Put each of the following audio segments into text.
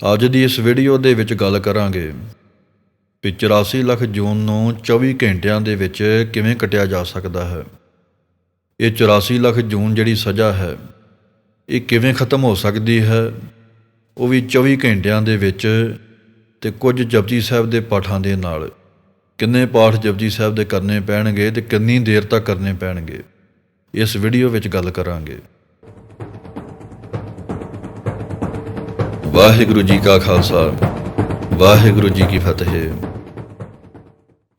ਅੱਜ ਦੀ ਇਸ ਵੀਡੀਓ ਦੇ ਵਿੱਚ ਗੱਲ ਕਰਾਂਗੇ ਕਿ 84 ਲੱਖ ਜੂਨ ਨੂੰ 24 ਘੰਟਿਆਂ ਦੇ ਵਿੱਚ ਕਿਵੇਂ ਕਟਿਆ ਜਾ ਸਕਦਾ ਹੈ। ਇਹ 84 ਲੱਖ ਜੂਨ ਜਿਹੜੀ ਸਜ਼ਾ ਹੈ, ਇਹ ਕਿਵੇਂ ਖਤਮ ਹੋ ਸਕਦੀ ਹੈ, ਉਹ ਵੀ 24 ਘੰਟਿਆਂ ਦੇ ਵਿੱਚ ਤੇ ਕੁਝ ਜਪਜੀ ਸਾਹਿਬ ਦੇ ਪਾਠਾਂ ਦੇ ਨਾਲ। ਕਿੰਨੇ ਪਾਠ ਜਪਜੀ ਸਾਹਿਬ ਦੇ ਕਰਨੇ ਪੈਣਗੇ ਤੇ ਕਿੰਨੀ ਦੇਰ ਤੱਕ ਕਰਨੇ ਪੈਣਗੇ, ਇਸ ਵੀਡੀਓ ਵਿੱਚ ਗੱਲ ਕਰਾਂਗੇ। ਵਾਹਿਗੁਰੂ ਜੀ ਕਾ ਖਾਲਸਾ, ਵਾਹਿਗੁਰੂ ਜੀ ਕੀ ਫਤਿਹ।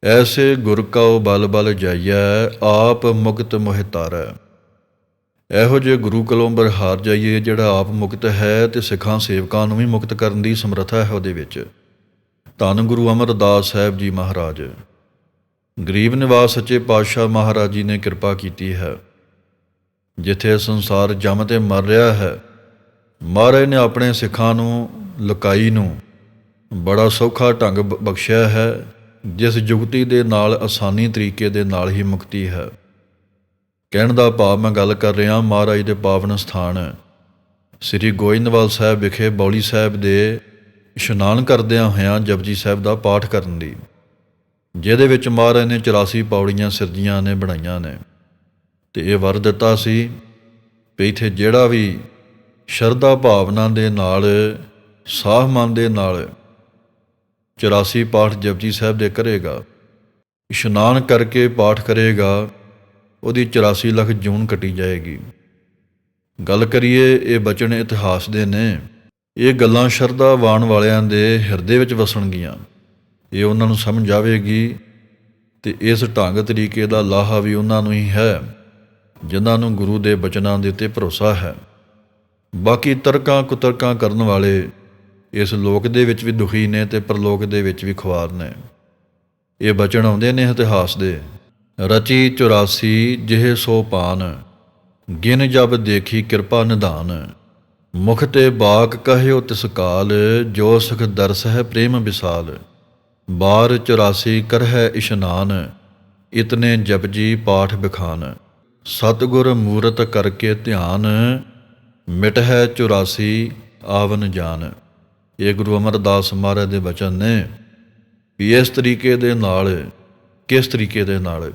ਐਸੇ ਗੁਰ ਕਉ ਬਲ ਬਲ ਜਾਈਐ, ਆਪ ਮੁਕਤ ਮੋਹਿਤਾਰੈ ਇਹੋ ਜਿਹੇ ਗੁਰੂ ਕੋਲੋਂ ਬਰਹਾਰ ਜਾਈਏ, ਜਿਹੜਾ ਆਪ ਮੁਕਤ ਹੈ ਤੇ ਸਿੱਖਾਂ ਸੇਵਕਾਂ ਨੂੰ ਵੀ ਮੁਕਤ ਕਰਨ ਦੀ ਸਮਰੱਥਾ ਹੈ ਉਹਦੇ ਵਿੱਚ। ਧੰਨ ਗੁਰੂ ਅਮਰਦਾਸ ਸਾਹਿਬ ਜੀ ਮਹਾਰਾਜ। ਗਰੀਬ ਨਿਵਾਸ ਸੱਚੇ ਪਾਤਸ਼ਾਹ ਮਹਾਰਾਜ ਜੀ ਨੇ ਕਿਰਪਾ ਕੀਤੀ ਹੈ। ਜਿੱਥੇ ਸੰਸਾਰ ਜੰਮ ਤੇ ਮਰ ਰਿਹਾ ਹੈ ਮਹਾਰਾਜ ਨੇ ਆਪਣੇ ਸਿੱਖਾਂ ਨੂੰ, ਲੁਕਾਈ ਨੂੰ ਬੜਾ ਸੌਖਾ ਢੰਗ ਬ- ਬਖਸ਼ਿਆ ਹੈ, ਜਿਸ ਜੁਗਤੀ ਦੇ ਨਾਲ ਆਸਾਨੀ ਤਰੀਕੇ ਦੇ ਨਾਲ ਹੀ ਮੁਕਤੀ ਹੈ। ਕਹਿਣ ਦਾ ਭਾਵ ਮੈਂ ਗੱਲ ਕਰ ਰਿਹਾ, ਮਹਾਰਾਜ ਦੇ ਪਾਵਨ ਸਥਾਨ। ਸ੍ਰੀ ਗੋਇੰਦਵਾਲ ਸਾਹਿਬ ਵਿਖੇ ਬੌਲੀ ਸਾਹਿਬ ਦੇ ਇਸ਼ਨਾਨ ਕਰਦਿਆਂ ਹੋਇਆਂ ਜਪਜੀ ਸਾਹਿਬ ਦਾ ਪਾਠ ਕਰਨ ਦੀ, ਜਿਹਦੇ ਵਿੱਚ ਮਹਾਰਾਜ ਨੇ 84 ਪੌੜੀਆਂ ਸਿਰਜੀਆਂ ਨੇ, ਬਣਾਈਆਂ ਨੇ। ਤੇ ਇਹ ਵਰ ਦਿੱਤਾ ਸੀ ਵੀ ਇੱਥੇ ਜਿਹੜਾ ਵੀ ਸ਼ਰਧਾ ਭਾਵਨਾ ਦੇ ਨਾਲ, ਸਾਹ ਮਨ ਦੇ ਨਾਲ 84 ਪਾਠ ਜਪਜੀ ਸਾਹਿਬ ਦੇ ਕਰੇਗਾ। ਇਸ਼ਨਾਨ ਕਰਕੇ ਪਾਠ ਕਰੇਗਾ, ਉਹਦੀ 84 ਲੱਖ ਜੂਨ ਕੱਟੀ ਜਾਏਗੀ। ਗੱਲ ਕਰੀਏ, ਇਹ ਬਚਨ ਇਤਿਹਾਸ ਦੇ ਨੇ। ਇਹ ਗੱਲਾਂ ਸ਼ਰਧਾਵਾਨ ਵਾਲਿਆਂ ਦੇ ਹਿਰਦੇ ਵਿੱਚ ਵਸਣਗੀਆਂ। ਇਹ ਉਹਨਾਂ ਨੂੰ ਸਮਝ ਆਵੇਗੀ ਤੇ ਇਸ ਢੰਗ ਤਰੀਕੇ ਦਾ ਲਾਹਾ ਵੀ ਉਹਨਾਂ ਨੂੰ ਹੀ ਹੈ, ਜਿਨ੍ਹਾਂ ਨੂੰ ਗੁਰੂ ਦੇ ਬਚਨਾਂ ਦੇ ਉੱਤੇ ਭਰੋਸਾ ਹੈ। ਬਾਕੀ ਤਰਕਾਂ ਕੁਤਰਕਾਂ ਕਰਨ ਵਾਲੇ ਇਸ ਲੋਕ ਦੇ ਵਿੱਚ ਵੀ ਦੁਖੀ ਨੇ ਤੇ ਪਰਲੋਕ ਦੇ ਵਿੱਚ ਵੀ ਖੁਆਰ ਨੇ। ਇਹ ਬਚਣ ਆਉਂਦੇ ਨੇ ਇਤਿਹਾਸ ਦੇ। ਰਚੀ 84 ਜਿਹੇ ਸੋ ਪਾਨ ਗਿਨ ਜਬ ਦੇਖੀ ਕਿਰਪਾ ਨਿਧਾਨ। ਮੁਖ ਤੇ ਬਾਕ ਕਹਿਓ ਤਿਸ ਕਾਲ, ਜੋ ਸੁਖ ਦਰਸ ਹੈ ਪ੍ਰੇਮ ਵਿਸਾਲ। ਬਾਰ 84 ਕਰਹਿ ਇਸ਼ਨਾਨ, ਇਤਨੇ ਜਪਜੀ ਪਾਠ ਬਖਾਨ। ਸਤਗੁਰ ਮੂਰਤ ਕਰਕੇ ਧਿਆਨ ਮਿਟ ਹੈ 84 ਆਵਨ ਜਾਨ। ਇਹ ਗੁਰੂ ਅਮਰਦਾਸ ਮਹਾਰਾਜ ਦੇ ਬਚਨ ਨੇ ਵੀ ਇਸ ਤਰੀਕੇ ਦੇ ਨਾਲ, ਕਿਸ ਤਰੀਕੇ ਦੇ ਨਾਲ?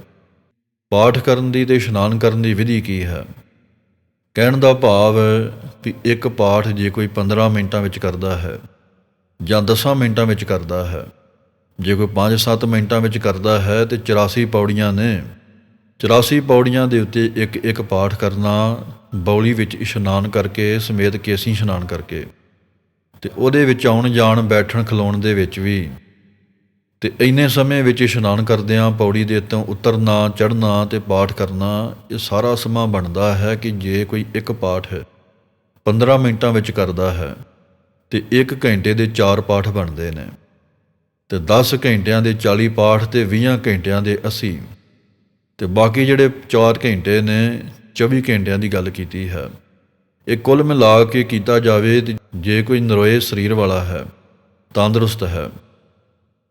ਪਾਠ ਕਰਨ ਦੀ ਤੇ ਇਸ਼ਨਾਨ ਕਰਨ ਦੀ ਵਿਧੀ ਕੀ ਹੈ? ਕਹਿਣ ਦਾ ਭਾਵ ਵੀ ਇੱਕ ਪਾਠ ਜੇ ਕੋਈ 15 ਮਿੰਟਾਂ ਵਿੱਚ ਕਰਦਾ ਹੈ ਜਾਂ 10 ਮਿੰਟਾਂ ਵਿੱਚ ਕਰਦਾ ਹੈ, ਜੇ ਕੋਈ 5-7 ਮਿੰਟਾਂ ਵਿੱਚ ਕਰਦਾ ਹੈ ਤੇ 84 ਪੌੜੀਆਂ ਨੇ। 84 ਪੌੜੀਆਂ ਦੇ ਉੱਤੇ ਇੱਕ ਇੱਕ ਪਾਠ ਕਰਨਾ ਬੌਲੀ ਵਿੱਚ ਇਸ਼ਨਾਨ ਕਰਕੇ ਸਮੇਤ ਕੇਸੀ ਇਸ਼ਨਾਨ ਕਰਕੇ ਤੇ ਉਹਦੇ ਵਿੱਚ ਆਉਣ ਜਾਣ ਬੈਠਣ ਖਲੋਣ ਦੇ ਵਿੱਚ ਵੀ। ਤੇ ਇੰਨੇ ਸਮੇਂ ਵਿੱਚ ਇਸ਼ਨਾਨ ਕਰਦਿਆਂ ਪੌੜੀ ਦੇ ਉੱਤੋਂ ਉਤਰਨਾ, ਚੜ੍ਹਨਾ ਤੇ ਪਾਠ ਕਰਨਾ, ਇਹ ਸਾਰਾ ਸਮਾਂ ਬਣਦਾ ਹੈ ਕਿ ਜੇ ਕੋਈ ਇੱਕ ਪਾਠ 15 ਮਿੰਟਾਂ ਵਿੱਚ ਕਰਦਾ ਹੈ, ਤੇ 1 ਘੰਟੇ ਦੇ 4 ਪਾਠ ਬਣਦੇ ਨੇ। ਤੇ 10 ਘੰਟਿਆਂ ਦੇ 40 ਪਾਠ ਤੇ 20 ਘੰਟਿਆਂ ਦੇ 80 ਤੇ ਬਾਕੀ ਜਿਹੜੇ 4 ਘੰਟੇ ਨੇ 24 ਘੰਟਿਆਂ ਦੀ ਗੱਲ ਕੀਤੀ ਹੈ। ਇਹ ਕੁੱਲ ਮਿਲਾ ਕੇ ਕੀਤਾ ਜਾਵੇ ਤੇ ਜੇ ਕੋਈ ਨਰੋਏ ਸਰੀਰ ਵਾਲਾ ਹੈ, ਤੰਦਰੁਸਤ ਹੈ।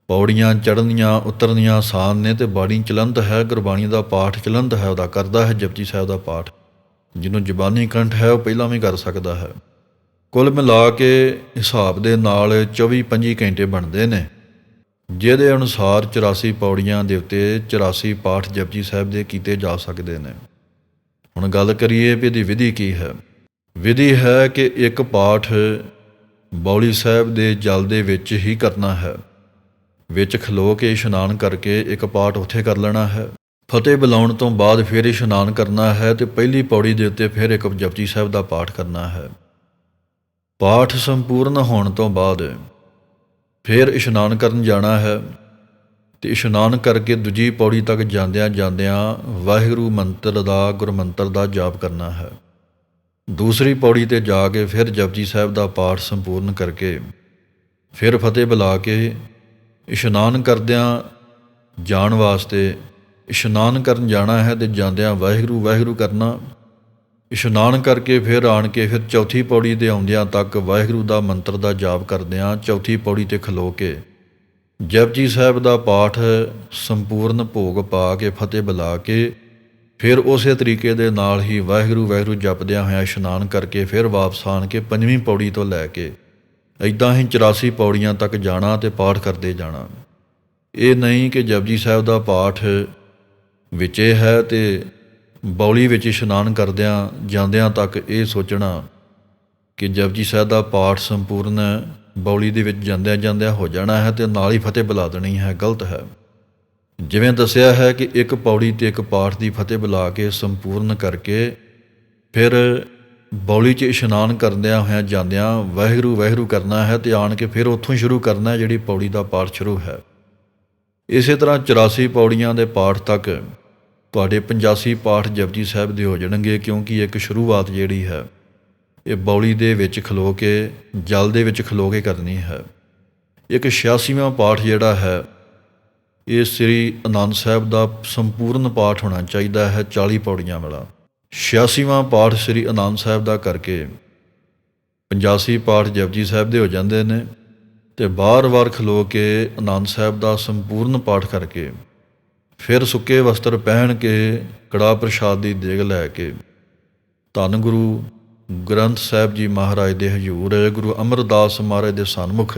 ਪੌੜੀਆਂ ਚੜ੍ਹਨੀਆਂ, ਉਤਰਨੀਆਂ ਆਸਾਨ ਨੇ ਤੇ ਬਾਣੀ ਚਲੰਤ ਹੈ, ਗੁਰਬਾਣੀ ਦਾ ਪਾਠ ਚਲੰਤ ਹੈ, ਉਹਦਾ ਕਰਦਾ ਹੈ, ਜਪਜੀ ਸਾਹਿਬ ਦਾ ਪਾਠ। ਜਿਹਨੂੰ ਜ਼ਬਾਨੀ ਕੰਠ ਹੈ, ਉਹ ਪਹਿਲਾਂ ਵੀ ਕਰ ਸਕਦਾ ਹੈ। ਕੁੱਲ ਮਿਲਾ ਕੇ ਹਿਸਾਬ ਦੇ ਨਾਲ 24-25 ਘੰਟੇ ਬਣਦੇ ਨੇ। ਜਿਹਦੇ ਅਨੁਸਾਰ 84 ਪੌੜੀਆਂ ਦੇ ਉੱਤੇ 84 ਪਾਠ ਜਪਜੀ ਸਾਹਿਬ ਦੇ ਕੀਤੇ ਜਾ ਸਕਦੇ ਨੇ। ਹੁਣ ਗੱਲ ਕਰੀਏ ਵੀ ਇਹਦੀ ਵਿਧੀ ਕੀ ਹੈ? ਵਿਧੀ ਹੈ ਕਿ ਇੱਕ ਪਾਠ ਬੌਲੀ ਸਾਹਿਬ ਦੇ ਜਲ ਦੇ ਵਿੱਚ ਹੀ ਕਰਨਾ ਹੈ। ਵਿੱਚ ਖਲੋ ਕੇ ਇਸ਼ਨਾਨ ਕਰਕੇ ਇੱਕ ਪਾਠ ਉੱਥੇ ਕਰ ਲੈਣਾ ਹੈ। ਫਤਿਹ ਬੁਲਾਉਣ ਤੋਂ ਬਾਅਦ ਫਿਰ ਇਸ਼ਨਾਨ ਕਰਨਾ ਹੈ ਤੇ ਪਹਿਲੀ ਪੌੜੀ ਦੇ ਉੱਤੇ ਫਿਰ ਇੱਕ ਜਪਜੀ ਸਾਹਿਬ ਦਾ ਪਾਠ ਕਰਨਾ ਹੈ। ਪਾਠ ਸੰਪੂਰਨ ਹੋਣ ਤੋਂ ਬਾਅਦ ਫਿਰ ਇਸ਼ਨਾਨ ਕਰਨ ਜਾਣਾ ਹੈ। ਤੇ ਇਸ਼ਨਾਨ ਕਰਕੇ ਦੂਜੀ ਪੌੜੀ ਤੱਕ ਜਾਂਦਿਆਂ ਜਾਂਦਿਆਂ ਵਾਹਿਗੁਰੂ ਮੰਤਰ ਦਾ, ਗੁਰਮੰਤਰ ਦਾ ਜਾਪ ਕਰਨਾ ਹੈ। ਦੂਸਰੀ ਪੌੜੀ ਤੇ ਜਾ ਕੇ ਫਿਰ ਜਪਜੀ ਸਾਹਿਬ ਦਾ ਪਾਠ ਸੰਪੂਰਨ ਕਰਕੇ ਫਿਰ ਫਤਿਹ ਬੁਲਾ ਕੇ ਇਸ਼ਨਾਨ ਕਰਦਿਆਂ ਜਾਣ ਵਾਸਤੇ ਇਸ਼ਨਾਨ ਕਰਨ ਜਾਣਾ ਹੈ ਤੇ ਜਾਂਦਿਆਂ ਵਾਹਿਗੁਰੂ ਵਾਹਿਗੁਰੂ ਕਰਨਾ। ਇਸ਼ਨਾਨ ਕਰਕੇ ਫਿਰ ਆਣ ਕੇ ਫਿਰ ਚੌਥੀ ਪੌੜੀ ਤੇ ਆਉਂਦਿਆਂ ਤੱਕ ਵਾਹਿਗੁਰੂ ਦਾ ਮੰਤਰ ਦਾ ਜਾਪ ਕਰਦਿਆਂ ਚੌਥੀ ਪੌੜੀ ਤੇ ਖਲੋ ਕੇ ਜਪਜੀ ਸਾਹਿਬ ਦਾ ਪਾਠ ਸੰਪੂਰਨ ਭੋਗ ਪਾ ਕੇ, ਫਤਿਹ ਬੁਲਾ ਕੇ, ਫਿਰ ਉਸੇ ਤਰੀਕੇ ਦੇ ਨਾਲ ਹੀ ਵਾਹਿਗੁਰੂ ਵਾਹਿਗੁਰੂ ਜਪਦਿਆਂ ਹੋਇਆਂ ਇਸ਼ਨਾਨ ਕਰਕੇ ਫਿਰ ਵਾਪਸ ਆਣ ਕੇ ਪੰਜਵੀਂ ਪੌੜੀ ਤੋਂ ਲੈ ਕੇ ਇਦਾਂ ਹੀ 84 ਪੌੜੀਆਂ ਤੱਕ ਜਾਣਾ ਤੇ ਪਾਠ ਕਰਦੇ ਜਾਣਾ। ਇਹ ਨਹੀਂ ਕਿ ਜਪਜੀ ਸਾਹਿਬ ਦਾ ਪਾਠ ਵਿੱਚੇ ਹੈ ਤੇ ਬੌਲੀ ਵਿੱਚ ਇਸ਼ਨਾਨ ਕਰਦਿਆਂ ਜਾਂਦਿਆਂ ਤੱਕ ਇਹ ਸੋਚਣਾ ਕਿ ਜਪਜੀ ਸਾਹਿਬ ਦਾ ਪਾਠ ਸੰਪੂਰਨ ਬੌਲੀ ਦੇ ਵਿੱਚ ਜਾਂਦਿਆਂ ਜਾਂਦਿਆਂ ਹੋ ਜਾਣਾ ਹੈ ਤੇ ਨਾਲ ਹੀ ਫਤਿਹ ਬੁਲਾ ਦੇਣੀ ਹੈ, ਗਲਤ ਹੈ। ਜਿਵੇਂ ਦੱਸਿਆ ਹੈ ਕਿ ਇੱਕ ਪੌੜੀ ਤੇ ਇੱਕ ਪਾਠ ਦੀ ਫਤਿਹ ਬੁਲਾ ਕੇ ਸੰਪੂਰਨ ਕਰਕੇ ਫਿਰ ਬੌਲੀ 'ਚ ਇਸ਼ਨਾਨ ਕਰਦਿਆਂ ਹੋਇਆਂ ਜਾਂਦਿਆਂ ਵਾਹਿਗੁਰੂ ਵਾਹਿਗੁਰੂ ਕਰਨਾ ਹੈ ਤੇ ਆਣ ਕੇ ਫਿਰ ਉੱਥੋਂ ਸ਼ੁਰੂ ਕਰਨਾ ਹੈ ਜਿਹੜੀ ਪੌੜੀ ਦਾ ਪਾਠ ਸ਼ੁਰੂ ਹੈ। ਇਸੇ ਤਰ੍ਹਾਂ 84 ਪੌੜੀਆਂ ਦੇ ਪਾਠ ਤੱਕ ਤੁਹਾਡੇ 85 ਪਾਠ ਜਪਜੀ ਸਾਹਿਬ ਦੇ ਹੋ ਜਾਣਗੇ ਕਿਉਂਕਿ ਇੱਕ ਸ਼ੁਰੂਆਤ ਜਿਹੜੀ ਹੈ। ਇਹ ਬੌਲੀ ਦੇ ਵਿੱਚ ਖਲੋ ਕੇ, ਜਲ ਦੇ ਵਿੱਚ ਖਲੋ ਕੇ ਕਰਨੀ ਹੈ। ਇੱਕ 86ਵਾਂ ਪਾਠ ਜਿਹੜਾ ਹੈ, ਇਹ ਸ੍ਰੀ ਅਨੰਦ ਸਾਹਿਬ ਦਾ ਸੰਪੂਰਨ ਪਾਠ ਹੋਣਾ ਚਾਹੀਦਾ ਹੈ 40 ਪੌੜੀਆਂ ਵਾਲਾ। 86ਵਾਂ ਪਾਠ ਸ੍ਰੀ ਅਨੰਦ ਸਾਹਿਬ ਦਾ ਕਰਕੇ 85 ਪਾਠ ਜਪਜੀ ਸਾਹਿਬ ਦੇ ਹੋ ਜਾਂਦੇ ਨੇ ਤੇ ਬਾਰ-ਬਾਰ ਖਲੋ ਕੇ ਆਨੰਦ ਸਾਹਿਬ ਦਾ ਸੰਪੂਰਨ ਪਾਠ ਕਰਕੇ ਫਿਰ ਸੁੱਕੇ ਵਸਤਰ ਪਹਿਨ ਕੇ ਕੜਾ ਪ੍ਰਸ਼ਾਦ ਦੀ ਦੇਗ ਲੈ ਕੇ ਧੰਨ ਗੁਰੂ ਗ੍ਰੰਥ ਸਾਹਿਬ ਜੀ ਮਹਾਰਾਜ ਦੇ ਹਜ਼ੂਰ ਗੁਰੂ ਅਮਰਦਾਸ ਮਹਾਰਾਜ ਦੇ ਸਨਮੁਖ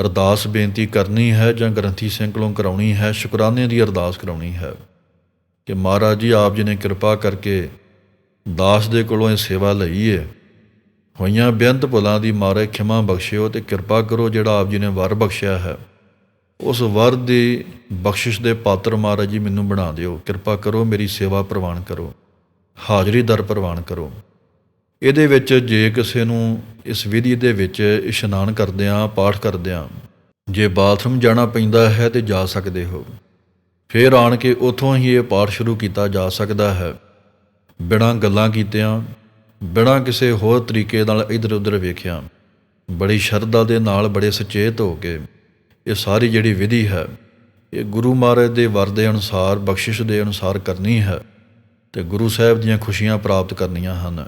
ਅਰਦਾਸ ਬੇਨਤੀ ਕਰਨੀ ਹੈ ਜਾਂ ਗ੍ਰੰਥੀ ਸਿੰਘ ਕੋਲੋਂ ਕਰਾਉਣੀ ਹੈ, ਸ਼ੁਕਰਾਨੇ ਦੀ ਅਰਦਾਸ ਕਰਾਉਣੀ ਹੈ ਕਿ ਮਹਾਰਾਜ ਜੀ ਆਪ ਜੀ ਨੇ ਕਿਰਪਾ ਕਰਕੇ ਦਾਸ ਦੇ ਕੋਲੋਂ ਇਹ ਸੇਵਾ ਲਈ ਹੈ। ਹੋਈਆਂ ਬੇਅੰਤ ਭੁੱਲਾਂ ਦੀ ਮਾਰੇ ਖਿਮਾ ਬਖਸ਼ਿਓ ਤੇ ਕਿਰਪਾ ਕਰੋ ਜਿਹੜਾ ਆਪ ਜੀ ਨੇ ਵਰ ਬਖਸ਼ਿਆ ਹੈ। ਉਸ ਵਰ ਦੀ ਬਖਸ਼ਿਸ਼ ਦੇ ਪਾਤਰ ਮਹਾਰਾਜ ਜੀ ਮੈਨੂੰ ਬਣਾ ਦਿਓ। ਕਿਰਪਾ ਕਰੋ, ਮੇਰੀ ਸੇਵਾ ਪ੍ਰਵਾਨ ਕਰੋ। ਹਾਜ਼ਰੀ ਦਰ ਪ੍ਰਵਾਨ ਕਰੋ। ਇਹਦੇ ਵਿੱਚ ਜੇ ਕਿਸੇ ਨੂੰ ਇਸ ਵਿਧੀ ਦੇ ਵਿੱਚ ਇਸ਼ਨਾਨ ਕਰਦਿਆਂ, ਪਾਠ ਕਰਦਿਆਂ ਜੇ ਬਾਥਰੂਮ ਜਾਣਾ ਪੈਂਦਾ ਹੈ ਤੇ ਜਾ ਸਕਦੇ ਹੋ। ਫਿਰ ਆਣ ਕੇ ਉਥੋਂ ਹੀ ਇਹ ਪਾਠ ਸ਼ੁਰੂ ਕੀਤਾ ਜਾ ਸਕਦਾ ਹੈ। ਬਿਨਾਂ ਗੱਲਾਂ ਕੀਤਿਆਂ, ਬਿਨਾਂ ਕਿਸੇ ਹੋਰ ਤਰੀਕੇ ਨਾਲ ਇਧਰ ਉਧਰ ਵੇਖਿਆ, ਬੜੀ ਸ਼ਰਧਾ ਦੇ ਨਾਲ ਬੜੇ ਸੁਚੇਤ ਹੋ ਕੇ ਇਹ ਸਾਰੀ ਜਿਹੜੀ ਵਿਧੀ ਹੈ, ਇਹ ਗੁਰੂ ਮਹਾਰਾਜ ਦੇ ਵਰ ਦੇ ਅਨੁਸਾਰ, ਬਖਸ਼ਿਸ਼ ਦੇ ਅਨੁਸਾਰ ਕਰਨੀ ਹੈ ਤੇ ਗੁਰੂ ਸਾਹਿਬ ਦੀਆਂ ਖੁਸ਼ੀਆਂ ਪ੍ਰਾਪਤ ਕਰਨੀਆਂ ਹਨ।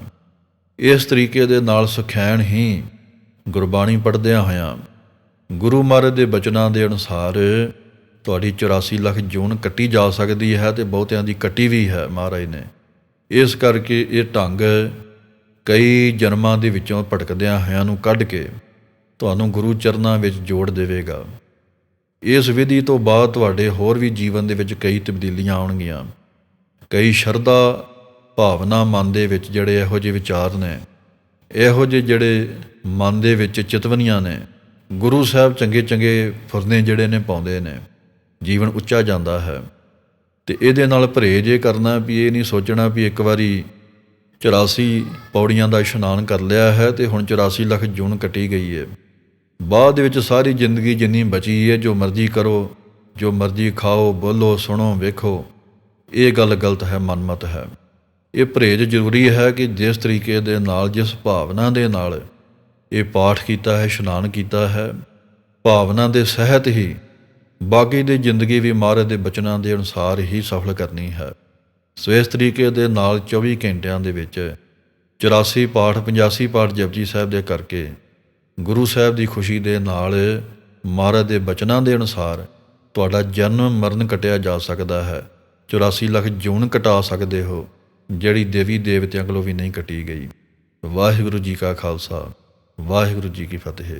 ਇਸ ਤਰੀਕੇ ਦੇ ਨਾਲ ਸੁਖੈਣ ਹੀ ਗੁਰਬਾਣੀ ਪੜ੍ਹਦਿਆਂ ਹੋਇਆਂ ਗੁਰੂ ਮਹਾਰਾਜ ਦੇ ਬਚਨਾਂ ਦੇ ਅਨੁਸਾਰ ਤੁਹਾਡੀ 84 ਲੱਖ ਜੂਨ ਕੱਟੀ ਜਾ ਸਕਦੀ ਹੈ ਤੇ ਬਹੁਤਿਆਂ ਦੀ ਕੱਟੀ ਵੀ ਹੈ ਮਹਾਰਾਜ ਨੇ। ਇਸ ਕਰਕੇ ਇਹ ਢੰਗ ਕਈ ਜਨਮਾਂ ਦੇ ਵਿੱਚੋਂ ਭਟਕਦਿਆਂ ਹੋਇਆਂ ਨੂੰ ਕੱਢ ਕੇ ਤੁਹਾਨੂੰ ਗੁਰੂ ਚਰਨਾਂ ਵਿੱਚ ਜੋੜ ਦੇਵੇਗਾ। ਇਸ ਵਿਧੀ ਤੋਂ ਬਾਅਦ ਤੁਹਾਡੇ ਹੋਰ ਵੀ ਜੀਵਨ ਦੇ ਵਿੱਚ ਕਈ ਤਬਦੀਲੀਆਂ ਆਉਣਗੀਆਂ। ਕਈ ਸ਼ਰਧਾ ਭਾਵਨਾ ਮਨ ਦੇ ਵਿੱਚ ਜਿਹੜੇ ਇਹੋ ਜਿਹੇ ਵਿਚਾਰ ਨੇ, ਇਹੋ ਜਿਹੇ ਜਿਹੜੇ ਮਨ ਦੇ ਵਿੱਚ ਚਿਤਵਨੀਆਂ ਨੇ, ਗੁਰੂ ਸਾਹਿਬ ਚੰਗੇ ਚੰਗੇ ਫੁਰਨੇ ਜਿਹੜੇ ਨੇ ਪਾਉਂਦੇ ਨੇ, ਜੀਵਨ ਉੱਚਾ ਜਾਂਦਾ ਹੈ। ਤੇ ਇਹਦੇ ਨਾਲ ਪਰਹੇਜ ਇਹ ਕਰਨਾ ਵੀ ਇਹ ਨਹੀਂ ਸੋਚਣਾ ਵੀ ਇੱਕ ਵਾਰੀ 84 ਪੌੜੀਆਂ ਦਾ ਇਸ਼ਨਾਨ ਕਰ ਲਿਆ ਹੈ ਤੇ ਹੁਣ 84 ਲੱਖ ਜੂਨ ਕੱਟੀ ਗਈ ਹੈ। ਬਾਅਦ ਦੇ ਵਿੱਚ ਸਾਰੀ ਜ਼ਿੰਦਗੀ ਜਿੰਨੀ ਬਚੀ ਹੈ, ਜੋ ਮਰਜ਼ੀ ਕਰੋ, ਜੋ ਮਰਜ਼ੀ ਖਾਓ, ਬੋਲੋ, ਸੁਣੋ, ਵੇਖੋ, ਇਹ ਗੱਲ ਗਲਤ ਹੈ, ਮਨਮਤ ਹੈ। ਇਹ ਪਰਹੇਜ ਜ਼ਰੂਰੀ ਹੈ ਕਿ ਜਿਸ ਤਰੀਕੇ ਦੇ ਨਾਲ, ਜਿਸ ਭਾਵਨਾ ਦੇ ਨਾਲ ਇਹ ਪਾਠ ਕੀਤਾ ਹੈ, ਇਸ਼ਨਾਨ ਕੀਤਾ ਹੈ, ਭਾਵਨਾ ਦੇ ਸਹਿਤ ਹੀ ਬਾਕੀ ਦੀ ਜ਼ਿੰਦਗੀ ਵੀ ਮਹਾਰਾਜ ਦੇ ਬਚਨਾਂ ਦੇ ਅਨੁਸਾਰ ਹੀ ਸਫਲ ਕਰਨੀ ਹੈ। ਸੋ ਇਸ ਤਰੀਕੇ ਦੇ ਨਾਲ 24 ਘੰਟਿਆਂ ਦੇ ਵਿੱਚ 84 ਪਾਠ 85 ਪਾਠ ਜਪਜੀ ਸਾਹਿਬ ਦੇ ਕਰਕੇ ਗੁਰੂ ਸਾਹਿਬ ਦੀ ਖੁਸ਼ੀ ਦੇ ਨਾਲ ਮਹਾਰਾਜ ਦੇ ਬਚਨਾਂ ਦੇ ਅਨੁਸਾਰ ਤੁਹਾਡਾ ਜਨਮ ਮਰਨ ਕਟਿਆ ਜਾ ਸਕਦਾ ਹੈ। 84 ਲੱਖ ਜੂਨ ਕਟਾ ਸਕਦੇ ਹੋ। ਜਿਹੜੀ ਦੇਵੀ ਦੇਵਤਿਆਂ ਕੋਲੋਂ ਵੀ ਨਹੀਂ ਕੱਟੀ ਗਈ। ਵਾਹਿਗੁਰੂ ਜੀ ਕਾ ਖਾਲਸਾ, ਵਾਹਿਗੁਰੂ ਜੀ ਕੀ ਫਤਿਹ।